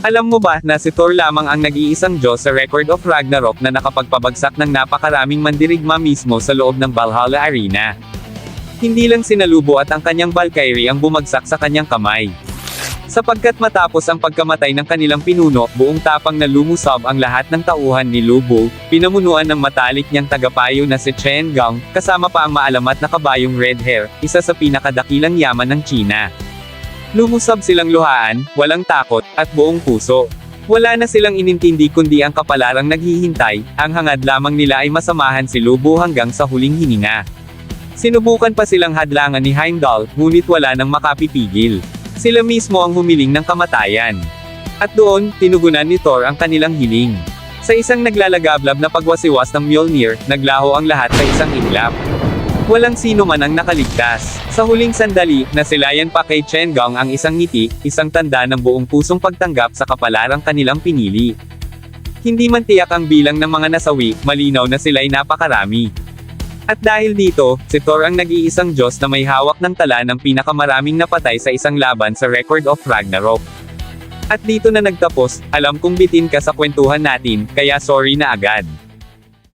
Alam mo ba na si Thor lamang ang nag-iisang Diyos sa Record of Ragnarok na nakapagpabagsak ng napakaraming mandirigma mismo sa loob ng Valhalla Arena? Hindi lang sinalubo at ang kanyang Valkyrie ang bumagsak sa kanyang kamay. Sapagkat matapos ang pagkamatay ng kanilang pinuno, buong tapang na lumusab ang lahat ng tauhan ni Lubo, pinamunuan ng matalik niyang tagapayo na si Chen Gang, kasama pa ang maalamat na kabayong red hair, isa sa pinakadakilang yaman ng China. Lumusab silang luhaan, walang takot, at buong puso. Wala na silang inintindi kundi ang kapalarang naghihintay, ang hangad lamang nila ay masamahan si Lubo hanggang sa huling hininga. Sinubukan pa silang hadlangan ni Heimdall, ngunit wala nang makapipigil. Sila mismo ang humiling ng kamatayan. At doon, tinugunan ni Thor ang kanilang hiling. Sa isang naglalagablab na pagwasiwas ng Mjolnir, naglaho ang lahat sa isang iglap. Walang sino man ang nakaligtas. Sa huling sandali, nasilayan pa kay Chen Gong ang isang ngiti, isang tanda ng buong pusong pagtanggap sa kapalarang kanilang pinili. Hindi man tiyak ang bilang ng mga nasawi, malinaw na sila'y napakarami. At dahil dito, si Thor ang nag-iisang Diyos na may hawak ng tala ng pinakamaraming napatay sa isang laban sa Record of Ragnarok. At dito na nagtapos, alam kong bitin ka sa kwentuhan natin, kaya sorry na agad.